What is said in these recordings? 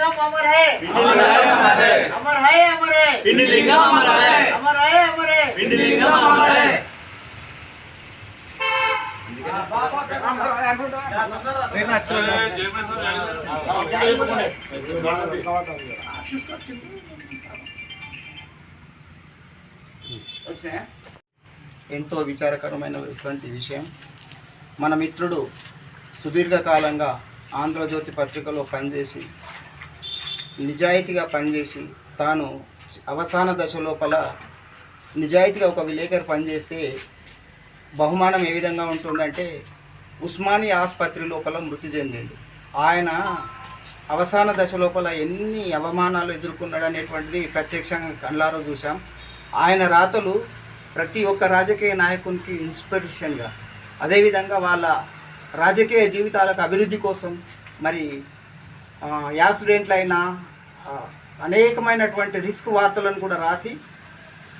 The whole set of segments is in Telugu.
लिंगम अमर है अमर है अमर है पिंडी लिंगम अमर है अमर है अमर है पिंडी लिंगम अमर है వచ్చినాయా? ఎంతో విచారకరమైనటువంటి విషయం మన మిత్రుడు సుదీర్ఘకాలంగా ఆంధ్రజ్యోతి పత్రికలో పనిచేసి నిజాయితీగా పనిచేసి తాను అవసాన దశ లోపల నిజాయితీగా ఒక విలేకరి పనిచేస్తే బహుమానం ఏ విధంగా ఉంటుందంటే ఉస్మానియా ఆసుపత్రి లోపల మృతి చెందిండు ఆయన అవసాన దశ లోపల ఎన్ని అవమానాలు ఎదుర్కొన్నాడు అనేటువంటిది ప్రత్యక్షంగా కళ్ళారో చూసాం ఆయన రాతలు ప్రతి ఒక్క రాజకీయ నాయకునికి ఇన్స్పిరేషన్గా అదేవిధంగా వాళ్ళ రాజకీయ జీవితాలకు అభివృద్ధి కోసం మరి యాక్సిడెంట్లు అయినా అనేకమైనటువంటి రిస్క్ వార్తలను కూడా రాసి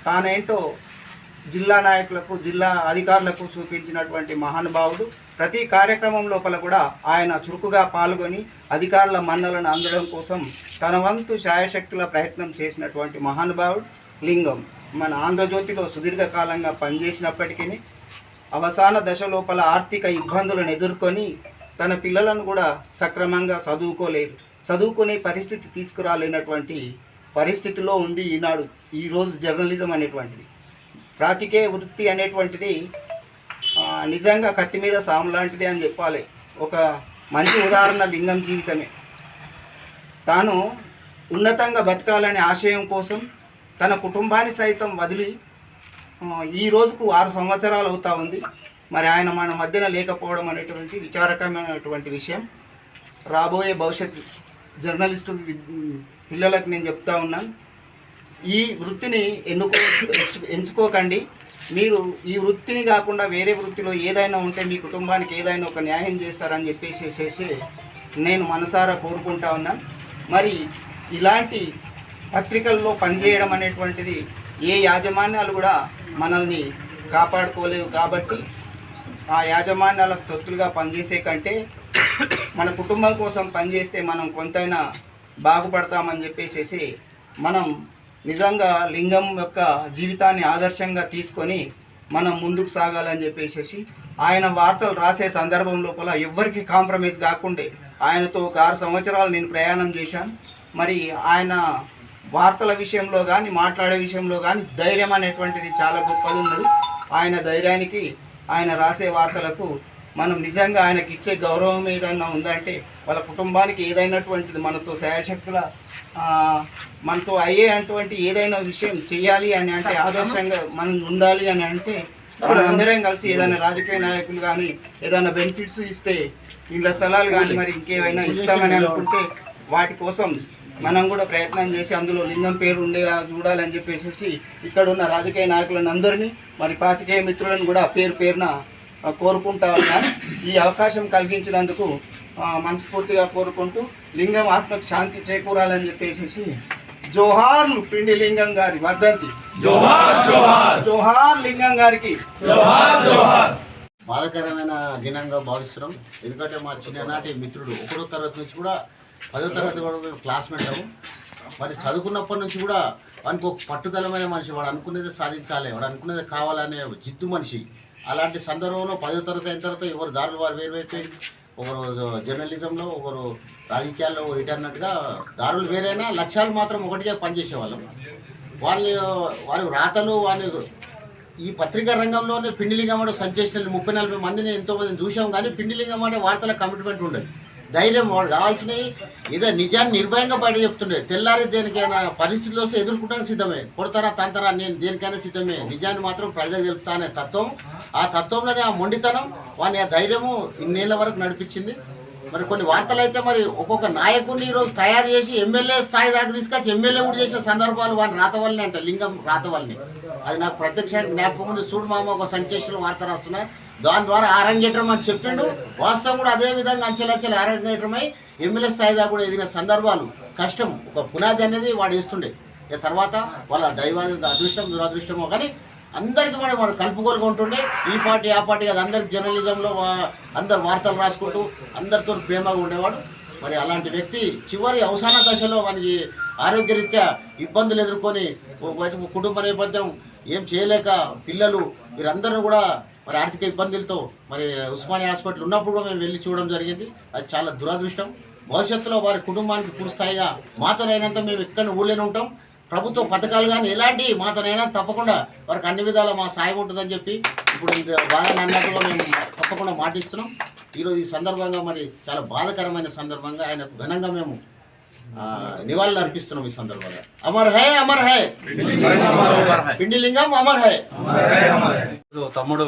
తానేంటో జిల్లా నాయకులకు జిల్లా అధికారులకు చూపించినటువంటి మహానుభావుడు. ప్రతి కార్యక్రమం లోపల కూడా ఆయన చురుకుగా పాల్గొని అధికారుల మన్నలను అందడం కోసం తన వంతు శాయశక్తుల ప్రయత్నం చేసినటువంటి మహానుభావుడు లింగం. మన ఆంధ్రజ్యోతిలో సుదీర్ఘకాలంగా పనిచేసినప్పటికీ అవసాన దశ లోపల ఆర్థిక ఇబ్బందులను ఎదుర్కొని తన పిల్లలను కూడా సక్రమంగా చదువుకోలేరు చదువుకునే పరిస్థితి తీసుకురాలేనటువంటి పరిస్థితిలో ఉంది ఈనాడు ఈరోజు జర్నలిజం అనేటువంటిది. ప్రాతికే వృత్తి అనేటువంటిది నిజంగా కత్తి మీద సాము లాంటిది అని చెప్పాలి. ఒక మంచి ఉదాహరణ లింగం జీవితమే. తాను ఉన్నతంగా బతకాలనే ఆశయం కోసం తన కుటుంబాన్ని సైతం వదిలి ఈ రోజుకు ఆరు సంవత్సరాలు అవుతా ఉంది. మరి ఆయన మన మధ్యన లేకపోవడం అనేటువంటి విచారకమైనటువంటి విషయం. రాబోయే భవిష్యత్ జర్నలిస్టు పిల్లలకు నేను చెప్తా ఉన్నాను ఈ వృత్తిని ఎన్నుకో ఎంచుకోకండి. మీరు ఈ వృత్తిని కాకుండా వేరే వృత్తిలో ఏదైనా ఉంటే మీ కుటుంబానికి ఏదైనా ఒక న్యాయం చేస్తారని చెప్పేసి నేను మనసారా కోరుకుంటా ఉన్నాను మరి ఇలాంటి పత్రికల్లో పనిచేయడం అనేటువంటిది ఏ యాజమాన్యాలు కూడా మనల్ని కాపాడుకోలేవు కాబట్టి ఆ యాజమాన్యాలకు తొత్తులుగా పనిచేసే కంటే మన కుటుంబం కోసం పనిచేస్తే మనం కొంతైనా బాగుపడతామని చెప్పేసేసి మనం నిజంగా లింగం యొక్క జీవితాన్ని ఆదర్శంగా తీసుకొని మనం ముందుకు సాగాలని చెప్పేసి ఆయన వార్తలు రాసే సందర్భం లోపల ఎవ్వరికి కాంప్రమైజ్ కాకుండే ఆయనతో ఒక ఆరు సంవత్సరాలు నేను ప్రయాణం చేశాను. మరి ఆయన వార్తల విషయంలో కానీ మాట్లాడే విషయంలో కానీ ధైర్యం అనేటువంటిది చాలా గొప్పది ఉన్నది. ఆయన ధైర్యానికి ఆయన రాసే వార్తలకు మనం నిజంగా ఆయనకి ఇచ్చే గౌరవం ఏదైనా ఉందంటే వాళ్ళ కుటుంబానికి ఏదైనటువంటిది మనతో శాయశక్తుల మనతో అయ్యే అటువంటి ఏదైనా విషయం చేయాలి అని అంటే ఆదర్శంగా మనం ఉండాలి అని అంటే మనం అందరం కలిసి ఏదైనా రాజకీయ నాయకులు కానీ ఏదైనా బెనిఫిట్స్ ఇస్తే ఇళ్ళ స్థలాలు కానీ మరి ఇంకేమైనా ఇస్తామని అనుకుంటే వాటి కోసం మనం కూడా ప్రయత్నం చేసి అందులో లింగం పేరు ఉండేలా చూడాలని చెప్పేసి ఇక్కడ ఉన్న రాజకీయ నాయకులను అందరినీ మరి పాతికేయ మిత్రులను కూడా పేరు పేరున కోరుకుంటా ఉన్నాను. ఈ అవకాశం కలిగించినందుకు మనస్ఫూర్తిగా కోరుకుంటూ లింగం ఆత్మకు శాంతి చేకూరాలని చెప్పేసి జోహార్లు పిండి లింగం గారి వర్ధంతి. జోహార్ లింగం గారికి. బాధకరమైన దినంగా భావిస్తున్నాం. ఎందుకంటే మా చిన్ననాటి మిత్రుడు ఒకరో తరగతి నుంచి కూడా పదో తరగతి వరకు క్లాస్మేట్ మరి చదువుకున్నప్పటి నుంచి కూడా వానికి ఒక పట్టుదలమైన మనిషి వాడు అనుకునేది సాధించాలి వాడు అనుకునేది కావాలనే జిద్దు మనిషి. అలాంటి సందర్భంలో పదో తరగతి అయిన తర్వాత ఎవరు దారులు వారు వేరు ఒకరు జర్నలిజంలో ఒకరు రాజకీయాల్లో ఇటు అన్నట్టుగా దారులు వేరైనా లక్ష్యాలు మాత్రం ఒకటిగా పనిచేసేవాళ్ళం. వాళ్ళు వారి రాతలు వాళ్ళు ఈ పత్రికా రంగంలోనే పిండిలింగం సంచేసిన ముప్పై నలభై మందిని ఎంతోమందిని చూసాం కానీ పిండిలింగం వార్తల కమిట్మెంట్ ఉండదు. ధైర్యం వాడు కావాల్సినవి ఇదే నిజాన్ని నిర్భయంగా బయట చెప్తుండే. తెల్లారి దేనికైనా పరిస్థితులు వస్తే ఎదుర్కొంటానికి సిద్ధమే. కొడతారా తంతరా నేను దేనికైనా సిద్ధమే. నిజాన్ని మాత్రం ప్రజలకు తెలుపుతా అనే తత్వం. ఆ తత్వంలోనే ఆ మొండితనం వాని ఆ ధైర్యము ఇన్నేళ్ళ వరకు నడిపించింది. మరి కొన్ని వార్తలు అయితే మరి ఒక్కొక్క నాయకుడిని ఈరోజు తయారు చేసి ఎమ్మెల్యే స్థాయి దాకా తీసుకొచ్చి ఎమ్మెల్యే కూడా చేసిన సందర్భాలు వాడిని రాత అంట లింగం రాత అది నాకు ప్రత్యక్ష జ్ఞాపకం చూడు మామ ఒక సంచేసిన వార్త రాస్తున్నా. దాని ద్వారా అరంగేట్రం అని చెప్పిండు. వాస్తవం కూడా అదే విధంగా అంచెలంచెలు అరంగేట్రమై ఎమ్మెల్యే స్థాయి దాకా కూడా ఎదిగిన సందర్భాలు కష్టం. ఒక పునాది అనేది వాడు వేస్తుండే. ఇక తర్వాత వాళ్ళ దైవ అదృష్టం దురదృష్టమో కానీ అందరికి మనం మనం కలుపుకొని ఉంటుండే ఈ పార్టీ ఆ పార్టీ కాదు అందరికి జర్నలిజంలో అందరు వార్తలు రాసుకుంటూ అందరితో ప్రేమగా ఉండేవాడు. మరి అలాంటి వ్యక్తి చివరి అవసాన దశలో మనకి ఆరోగ్యరీత్యా ఇబ్బందులు ఎదుర్కొని కుటుంబ నేపథ్యం ఏం చేయలేక పిల్లలు వీరందరూ కూడా మరి ఆర్థిక ఇబ్బందులతో మరి ఉస్మానియా హాస్పిటల్ ఉన్నప్పుడు కూడా మేము వెళ్ళి చూడడం జరిగింది. అది చాలా దురదృష్టం. భవిష్యత్తులో వారి కుటుంబానికి పూర్తిస్థాయిగా మాతోనైనంత మేము ఇక్కడ ఊళ్ళోనే ఉంటాం. ప్రభుత్వ పథకాలు కానీ ఎలాంటి మాతోనైనా తప్పకుండా వారికి అన్ని విధాల మా సాయం ఉంటుందని చెప్పి ఇప్పుడు బాగా అన్నట్టుగా మేము తప్పకుండా మాటిస్తున్నాం. ఈరోజు ఈ సందర్భంగా మరి చాలా బాధాకరమైన సందర్భంగా ఆయనకు ఘనంగా మేము నివాళులు అర్పిస్తున్నాం ఈ సందర్భంగా. అమర్ హై అమర్ హై. పిండిలింగం అమర్ హై. తమ్ముడు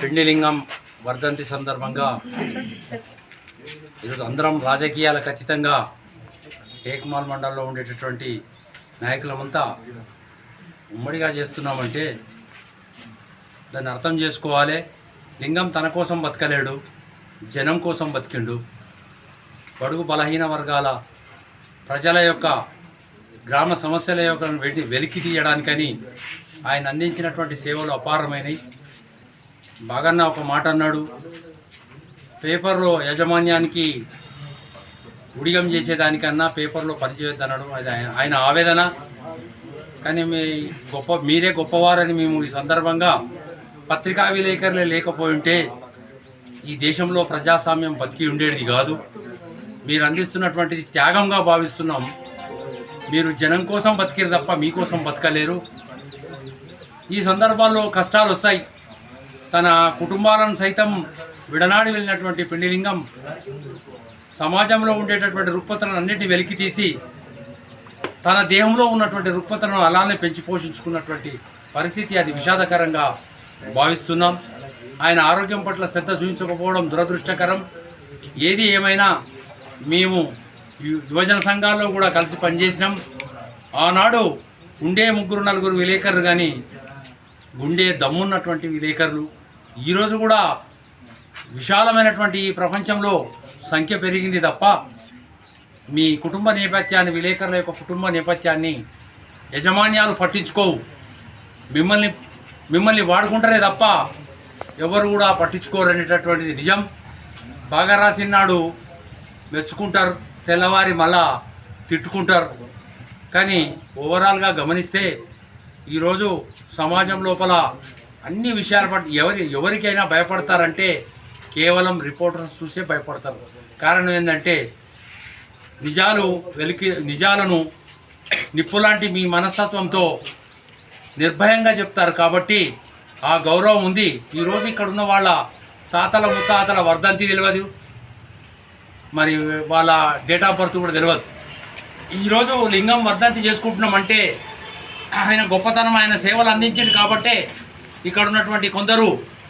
పిండిలింగం వర్ధంతి సందర్భంగా ఈరోజు అందరం రాజకీయాలకు అతీతంగా టేక్మాల్ మండలంలో ఉండేటటువంటి నాయకులమంతా ఉమ్మడిగా చేస్తున్నామంటే దాన్ని అర్థం చేసుకోవాలి. లింగం తన కోసం బతకలేడు జనం కోసం బతికిండు. బడుగు బలహీన వర్గాల ప్రజల యొక్క గ్రామ సమస్యల యొక్క వెలికి తీయడానికని ఆయన అందించినటువంటి సేవలు అపారమైనవి బాగన్న ఒక మాట అన్నాడు. పేపర్లో యాజమాన్యానికి ఉడిగం చేసేదానికన్నా పేపర్లో పనిచేయొద్దన్నాడు అది ఆయన- ఆయన ఆవేదన. కానీ మీ గొప్ప మీరే గొప్పవారని మేము ఈ సందర్భంగా పత్రికా విలేకరులే లేకపోయి ఉంటే ఈ దేశంలో ప్రజాస్వామ్యం బతికి ఉండేది కాదు. మీరు అందిస్తున్నటువంటిది త్యాగంగా భావిస్తున్నాం. మీరు జనం కోసం బతికిరు తప్ప మీకోసం బతకలేరు. ఈ సందర్భాల్లో కష్టాలు వస్తాయి తన కుటుంబాలను సైతం విడనాడి వెళ్ళినటువంటి పిండిలింగం సమాజంలో ఉండేటటువంటి రుక్పతలను అన్నిటిని వెలికి తీసి తన దేహంలో ఉన్నటువంటి రుక్పతలను అలానే పెంచి పోషించుకున్నటువంటి పరిస్థితి అది విషాదకరంగా భావిస్తున్నాం. ఆయన ఆరోగ్యం పట్ల శ్రద్ధ చూపించకపోవడం దురదృష్టకరం. ఏది ఏమైనా మేము యువజన సంఘాల్లో కూడా కలిసి పనిచేసినాం. ఆనాడు ఉండే ముగ్గురు నలుగురు విలేకరులు కానీ గుండె దమ్మున్నటువంటి విలేకరులు. ఈరోజు కూడా విశాలమైనటువంటి ఈ ప్రపంచంలో సంఖ్య పెరిగింది తప్ప మీ కుటుంబ నేపథ్యాన్ని విలేకరుల యొక్క కుటుంబ నేపథ్యాన్ని యజమాన్యాలు పట్టించుకోవు. మిమ్మల్ని మిమ్మల్ని వాడుకుంటారే తప్ప ఎవరు కూడా పట్టించుకోరు అనేటటువంటిది నిజం. బాగా రాసినాడు మెచ్చుకుంటారు తెల్లవారి మళ్ళా తిట్టుకుంటారు. కానీ ఓవరాల్గా గమనిస్తే ఈరోజు సమాజం లోపల అన్ని విషయాల పట్ల ఎవరి ఎవరికైనా భయపడతారంటే కేవలం రిపోర్టర్స్ చూసే భయపడతారు. కారణం ఏంటంటే నిజాలు వెలికి నిజాలను నిప్పులాంటి మీ మనస్తత్వంతో నిర్భయంగా చెప్తారు కాబట్టి ఆ గౌరవం ఉంది. ఈరోజు ఇక్కడ ఉన్న వాళ్ళ తాతల ముత్తాతల వర్ధంతి తెలియదు మరి వాళ్ళ డేట్ ఆఫ్ బర్త్ కూడా తెలియదు ఈరోజు లింగం వర్ధంతి చేసుకుంటున్నామంటే ఆయన గొప్పతనం ఆయన సేవలు అందించింది కాబట్టే ఇక్కడ ఉన్నటువంటి కొందరు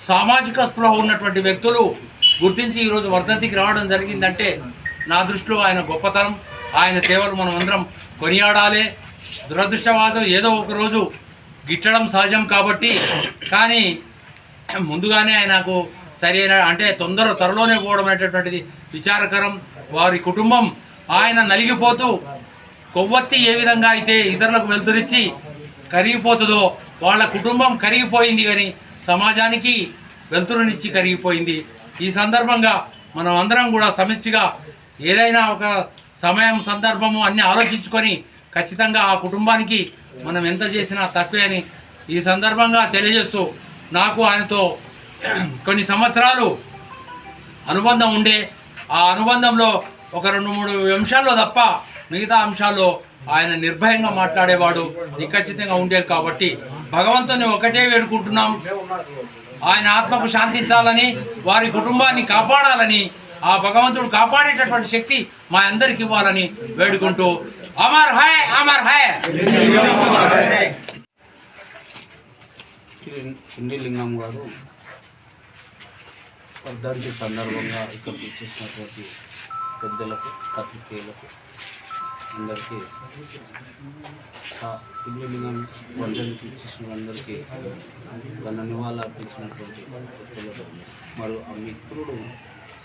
సామాజిక స్పృహ ఉన్నటువంటి వ్యక్తులు గుర్తించి ఈరోజు వర్ధంతికి రావడం జరిగిందంటే నా దృష్టిలో ఆయన గొప్పతనం ఆయన సేవలు మనం అందరం కొనియాడాలి. దురదృష్టవాదం ఏదో ఒకరోజు గిట్టడం సహజం కాబట్టి కానీ ముందుగానే ఆయనకు సరైన అంటే తొందర త్వరలోనే పోవడం అనేటటువంటిది విచారకరం. వారి కుటుంబం ఆయన నలిగిపోతూ కొవ్వొత్తి ఏ విధంగా అయితే ఇతరులకు వెలుతురిచ్చి కరిగిపోతుందో వాళ్ళ కుటుంబం కరిగిపోయింది కానీ సమాజానికి వెలుతురునిచ్చి కరిగిపోయింది. ఈ సందర్భంగా మనం అందరం కూడా సమిష్టిగా ఏదైనా ఒక సమయం సందర్భము అన్ని ఆలోచించుకొని ఖచ్చితంగా ఆ కుటుంబానికి మనం ఎంత చేసినా తక్కువే అని ఈ సందర్భంగా తెలియజేస్తూ నాకు ఆయనతో కొన్ని సంవత్సరాలు అనుబంధం ఉండే ఆ అనుబంధంలో ఒక రెండు మూడు అంశాల్లో తప్ప మిగతా అంశాల్లో ఆయన నిర్భయంగా మాట్లాడేవాడు. నిఖచ్చితంగా ఉండేది కాబట్టి భగవంతుని ఒకటే వేడుకుంటున్నాం. ఆయన ఆత్మకు శాంతించాలని వారి కుటుంబాన్ని కాపాడాలని ఆ భగవంతుడు కాపాడేటటువంటి శక్తి మా అందరికి ఇవ్వాలని వేడుకుంటూ అమర్ హాయ్ అమర్ హాయ్ లింగం గారు వర్ధంతి సందర్భంగా ఇక్కడికి వచ్చేసినటువంటి పెద్దలకు పత్రికేయులకు అందరికీ సా- లింగం ఇచ్చేసిన అందరికీ తన నివాళులు అర్పించినటువంటి మరియు ఆ మిత్రుడు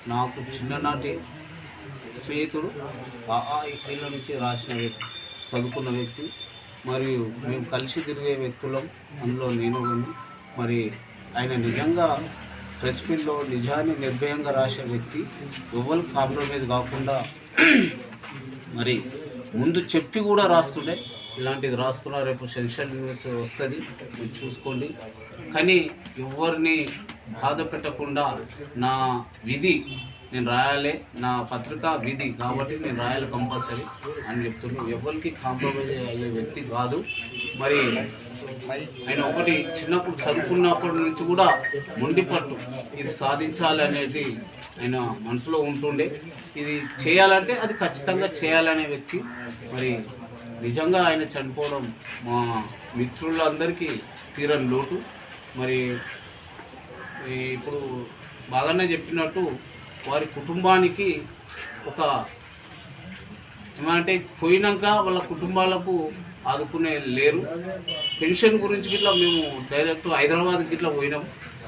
నాకు చిన్ననాటి స్నేహితుడు ఆ ఆ ఇళ్ళ నుంచి రాసిన వ్యక్తి చదువుకున్న వ్యక్తి మరియు మేము కలిసి తిరిగే వ్యక్తులం అందులో నేను మరి ఆయన నిజంగా ప్రెస్ మీట్లో నిజాన్ని నిర్భయంగా రాసే వ్యక్తి ఎవరు కాంప్రమైజ్ కాకుండా మరి ముందు చెప్పి కూడా రాస్తుండే. ఇలాంటిది రాస్తున్నా రేపు సెన్షన్ న్యూస్ వస్తుంది మీరు చూసుకోండి. కానీ ఎవరిని బాధ పెట్టకుండా నా విధి నేను రాయాలి. నా పత్రిక విధి కాబట్టి నేను రాయాలి కంపల్సరీ అని చెప్తున్నాను ఎవరికి కాంప్రమైజ్ అయ్యే వ్యక్తి కాదు. మరి ఆయన ఒకటి చిన్నప్పుడు చదువుకున్నప్పటి నుంచి కూడా మొండి పట్టు ఇది సాధించాలి అనేది ఆయన మనసులో ఉంటుండే. ఇది చేయాలంటే అది ఖచ్చితంగా చేయాలనే వ్యక్తి. మరి నిజంగా ఆయన చనిపోవడం మా మిత్రులందరికీ తీరని లోటు. మరి ఇప్పుడు బాగానే చెప్పినట్టు వారి కుటుంబానికి ఒక ఏమంటే పోయినాక వాళ్ళ కుటుంబాలకు ఆదుకునే లేరు. పెన్షన్ గురించి గిట్లా మేము డైరెక్ట్ హైదరాబాద్ గిట్లా పోయినాం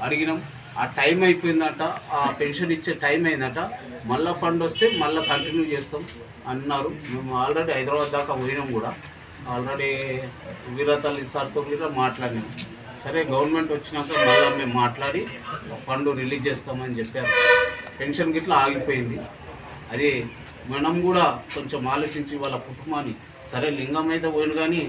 అడిగినాం. ఆ టైం అయిపోయిందట ఆ పెన్షన్ ఇచ్చే టైం అయిందట. మళ్ళీ ఫండ్ వస్తే మళ్ళీ కంటిన్యూ చేస్తాం అన్నారు. మేము ఆల్రెడీ హైదరాబాద్ దాకా పోయినాం కూడా. ఆల్రెడీ వీరతల్లి సార్తో కూడా మాట్లాడినాం. సరే గవర్నమెంట్ వచ్చినాక మళ్ళీ మేము మాట్లాడి ఫండ్ రిలీజ్ చేస్తామని చెప్పారు. పెన్షన్ గిట్లా ఆగిపోయింది. అది మనం కూడా కొంచెం ఆలోచించి వాళ్ళ కుటుంబాన్ని సరే లింగం అయితే పోయిన కానీ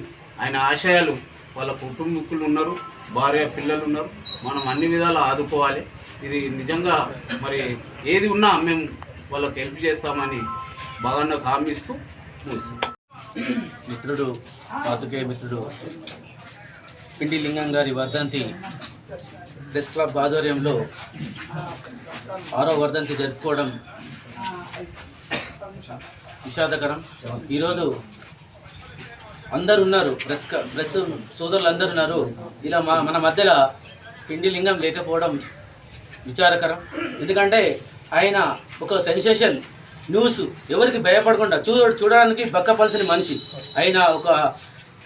ఆయన ఆశయాలు వాళ్ళ కుటుంబీకులు ఉన్నారు భార్య పిల్లలు ఉన్నారు మనం అన్ని విధాలు ఆదుకోవాలి. ఇది నిజంగా మరి ఏది ఉన్నా మేము వాళ్ళకి హెల్ప్ చేస్తామని బాగా హామీస్తూ ముగిస్తాం మిత్రుడు పాతుకేయ మిత్రుడు పిండి లింగం గారి వర్ధంతి ప్రెస్ క్లబ్ ఆధ్వర్యంలో ఆరో వర్ధంతి జరుపుకోవడం విషాదకరం. ఈరోజు అందరు ఉన్నారు ప్రెస్ క- ప్రెస్ సోదరులు అందరు ఉన్నారు ఇలా మా మన మధ్యలో పిండి లింగం లేకపోవడం విచారకరం. ఎందుకంటే ఆయన ఒక సెన్సేషన్ న్యూస్ ఎవరికి భయపడకుండా చూ చూడడానికి బక్కపలసిన మనిషి. ఆయన ఒక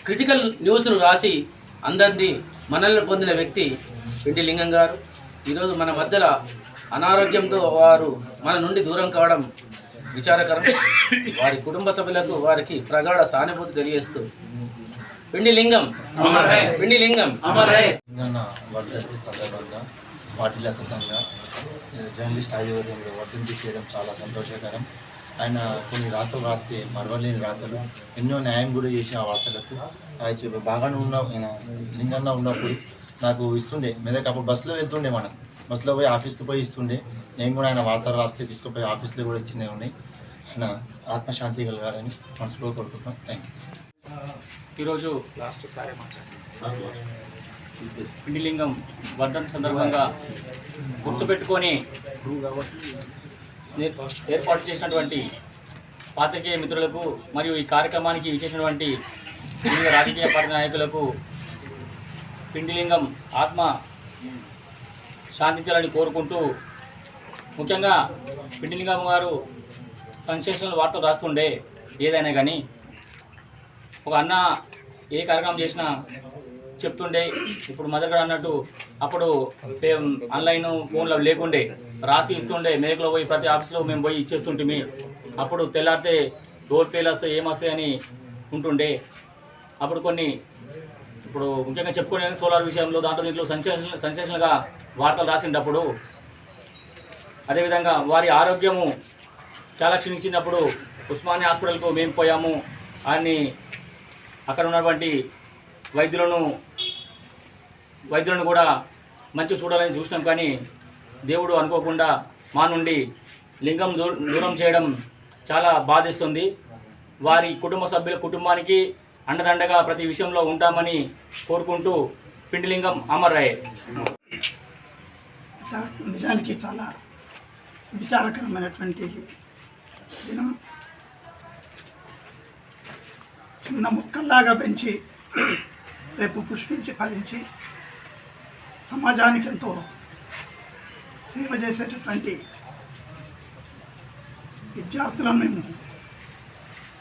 క్రిటికల్ న్యూస్ను రాసి అందరినీ మనల్ని పొందిన వ్యక్తి పిండి లింగం గారు ఈరోజు మన మధ్యలో అనారోగ్యంతో వారు మన నుండి దూరం కావడం విచారకరం. వారి కుటుంబ సభ్యులకు వారికి ప్రగాఢ సానుభూతి తెలియజేస్తూ. పిండి లింగం పిండి లింగం వర్ధంతి సందర్భంగా జర్నలిస్ట్ ఆధిపత్యంలో వర్ధంతి చేయడం చాలా సంతోషకరం. ఆయన కొన్ని రాతలు రాస్తే మరవలేని రాతలు ఎన్నో న్యాయం కూడా చేసిన ఆ వార్తలకు బాగానే ఉన్న ఆయన లింగన్న ఉన్నప్పుడు నాకు ఇస్తుండే మెదక్ అప్పుడు బస్సులో వెళ్తుండే మనం బస్సులో పోయి ఆఫీస్కి పోయి ఇస్తుండే. నేను కూడా ఆయన వార్తలు రాస్తే తీసుకుపోయి ఆఫీస్లో కూడా ఇచ్చినవి ఉన్నాయి ఆయన ఆత్మశాంతి కలగాలని మనసులో కోరుకుంటున్నాం. థ్యాంక్ యూ ఈరోజు పిండిలింగం వర్ధంతి సందర్భంగా గుర్తుపెట్టుకొని ఏర్పాటు చేసినటువంటి పాత్రికేయ మిత్రులకు మరియు ఈ కార్యక్రమానికి విచ్చేసినటువంటి వివిధ రాజకీయ పార్టీ నాయకులకు పిండిలింగం ఆత్మ శాంతించాలని కోరుకుంటూ ముఖ్యంగా పిండిలింగం గారు సెన్సేషనల్ వార్తలు రాస్తుండే ఏదైనా కానీ ఒక అన్న ఏ కార్యక్రమం చేసినా చెప్తుండే ఇప్పుడు మదర్ గారు అన్నట్టు అప్పుడు పే- ఆన్లైన్ ఫోన్లో లేకుండే రాసి ఇస్తుండే మేకలో పోయి ప్రతి ఆఫీస్లో మేము పోయి ఇచ్చేస్తుంటే అప్పుడు తెల్లారితే డోర్ పేలు వస్తాయి ఏమొస్తాయి అని ఉంటుండే. అప్పుడు కొన్ని ఇప్పుడు ముఖ్యంగా చెప్పుకునే సోలార్ విషయంలో దాంట్లో దీంట్లో సెన్సేషన్ సెన్సేషన్గా వార్తలు రాసినప్పుడు అదేవిధంగా వారి ఆరోగ్యము చాలా క్షీణించినప్పుడు ఉస్మానియా హాస్పిటల్కు మేము పోయాము ఆయన్ని అక్కడ ఉన్నటువంటి వైద్యులను వైద్యులను కూడా మంచి చూడాలని చూసినాం కానీ దేవుడు అనుకోకుండా మా నుండి లింగం దూ దూరం చేయడం చాలా బాధిస్తుంది. వారి కుటుంబ సభ్యుల కుటుంబానికి అండదండగా ప్రతి విషయంలో ఉంటామని కోరుకుంటూ పిండిలింగం అమర్రాయ్. నిజానికి చాలా విచారకరమైనటువంటి దినం. చిన్న మొక్కల్లాగా పెంచి రేపు పుష్పించి ఫలించి సమాజానికి ఎంతో సేవ చేసేటటువంటి విద్యార్థులను మేము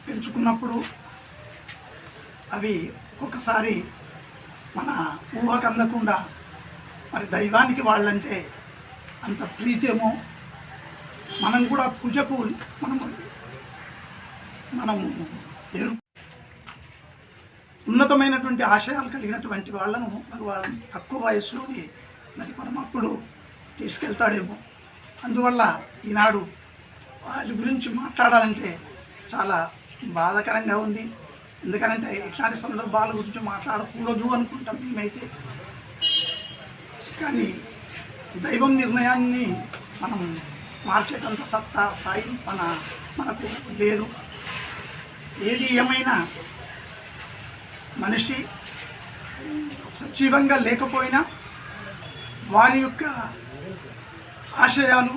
పెంచుకున్నప్పుడు అవి ఒకసారి మన ఊహకు అందకుండా మరి దైవానికి వాళ్ళంటే అంత ప్రీతేమో. మనం కూడా పూజకు మనము మనము ఏరు ఉన్నతమైనటువంటి ఆశయాలు కలిగినటువంటి వాళ్ళను భగవాన్ తక్కువ వయసులోని మరి పరమప్పుడు తీసుకెళ్తాడేమో. అందువల్ల ఈనాడు వాళ్ళ గురించి మాట్లాడాలంటే చాలా బాధాకరంగా ఉంది. ఎందుకంటే ఇట్లాంటి సందర్భాల గురించి మాట్లాడకూడదు అనుకుంటాం మేమైతే. కానీ దైవం నిర్ణయాన్ని మనం మార్చేటంత సత్తా సాయి మన మనకు లేదు. ఏది ఏమైనా మనిషి సజీవంగా లేకపోయినా వారి యొక్క ఆశయాలు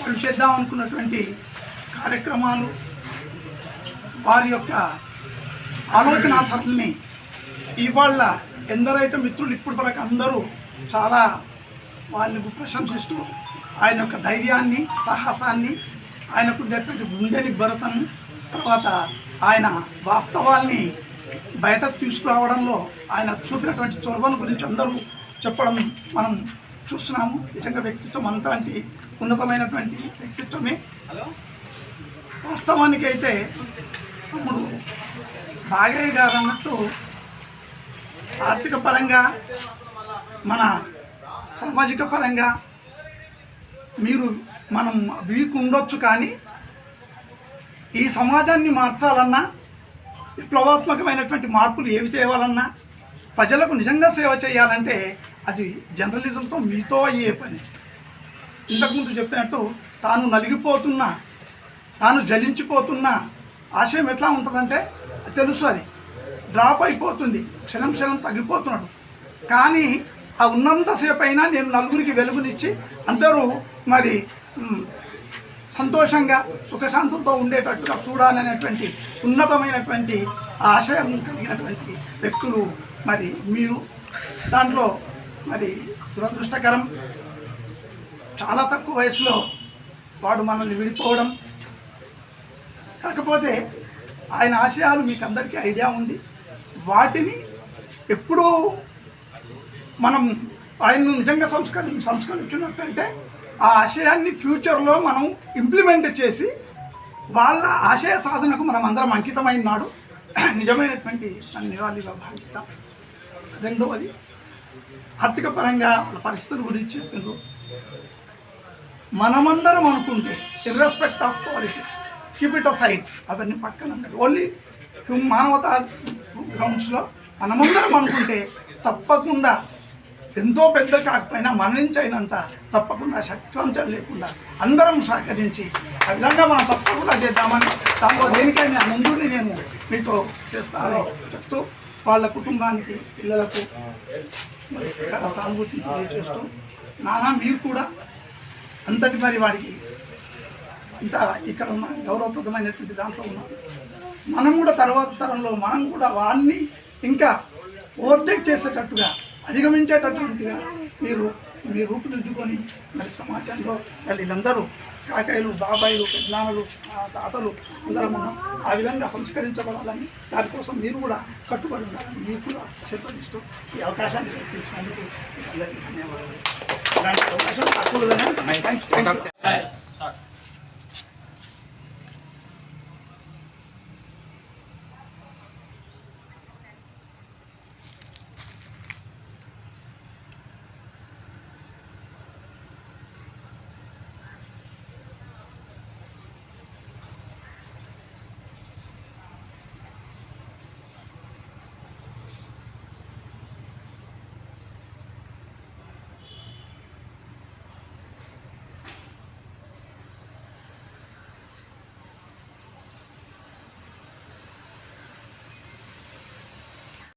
వాళ్ళు చేద్దాం అనుకున్నటువంటి కార్యక్రమాలు వారి యొక్క ఆలోచన సరళిని ఇవాళ ఎందరైతే మిత్రులు ఇప్పటి వరకు అందరూ చాలా వాళ్ళకు ప్రశంసిస్తూ ఆయన యొక్క ధైర్యాన్ని సాహసాన్ని ఆయనకు ఉండేటువంటి గుండెని భరతను తర్వాత ఆయన వాస్తవాల్ని బయట తీసుకురావడంలో ఆయన చూపినటువంటి చొరవను గురించి అందరూ చెప్పడం మనం చూస్తున్నాము. నిజంగా వ్యక్తిత్వం అంతటి ఉన్నతమైనటువంటి వ్యక్తిత్వమే. వాస్తవానికైతే తమ్ముడు బాగయ్య గారు అన్నట్టు ఆర్థిక పరంగా మన సామాజిక పరంగా మీరు మనం వీక్ ఉండొచ్చు కానీ ఈ సమాజాన్ని మార్చాలన్నా విప్లవాత్మకమైనటువంటి మార్పులు ఏవి చేయాలన్నా ప్రజలకు నిజంగా సేవ చేయాలంటే అది జర్నలిజంతో మీతో అయ్యే పని. ఇంతకుముందు చెప్పినట్టు తాను నలిగిపోతున్న తాను జలించిపోతున్న ఆశయం ఎట్లా ఉంటుందంటే తెలుసు అది. డ్రాప్ అయిపోతుంది. క్షణం క్షణం తగ్గిపోతున్నాడు. కానీ ఆ ఉన్నంతసేపు అయినా నేను నలుగురికి వెలుగునిచ్చి అందరూ మరి సంతోషంగా సుఖశాంతులతో ఉండేటట్టుగా చూడాలనేటువంటి ఉన్నతమైనటువంటి ఆశయం కలిగినటువంటి వ్యక్తులు మరి మీరు. దాంట్లో మరి దురదృష్టకరం చాలా తక్కువ వయసులో వాడు మనల్ని విడిపోవడం. కాకపోతే ఆయన ఆశయాలు మీకు అందరికీ ఐడియా ఉంది. వాటిని ఎప్పుడూ మనం ఆయన్ను నిజంగా సంస్కరి సంస్కరించినట్టయితే ఆ ఆశయాన్ని ఫ్యూచర్లో మనం ఇంప్లిమెంట్ చేసి వాళ్ళ ఆశయ సాధనకు మనం అందరం అంకితమైన నాడు నిజమైనటువంటి నివాళిగా భావిస్తాం. రెండవది ఆర్థిక పరంగా వాళ్ళ పరిస్థితుల గురించి చెప్పిండ్రు మనమందరం అనుకుంటే irrespective of politics keep it side అవన్నీ పక్కన ఉండాలి. ఓన్లీ మానవతా గ్రౌండ్స్లో మనమందరం అనుకుంటే తప్పకుండా ఎంతో పెద్ద కాకపోయినా మరణించైనంత తప్పకుండా శక్తివంతం లేకుండా అందరం సహకరించి ఆ విధంగా మనం తప్పకుండా చేద్దామని దాంట్లో దేనికైనా ముందుని నేను మీతో చేస్తానని చెప్తూ వాళ్ళ కుటుంబానికి పిల్లలకు మరి సానుభూతిని తెలియజేస్తూ నానా మీరు కూడా అంతటి మరి వాడికి ఇంత ఇక్కడ ఉన్న గౌరవప్రదమైనటువంటి దాంట్లో ఉన్నాం మనం కూడా తర్వాత తరంలో మనం కూడా వాళ్ళని ఇంకా ఓవర్టేక్ చేసేటట్టుగా అధిగమించేటటువంటిగా మీరు మీ రూపుదిద్దుకొని మరి సమాజంలో వీళ్ళందరూ కాకాయలు బాబాయిలు పెద్దనాన్నలు తాతలు అందరం ఉన్నాం ఆ విధంగా సంస్కరించబడాలని దానికోసం మీరు కూడా కట్టుబడి ఉండాలని మీకు కూడా చెప్పదిస్తూ ఈ అవకాశాన్ని కల్పించినందుకు అందరికీ ధన్యవాదాలు. అవకాశం తక్కువగానే థ్యాంక్ యూ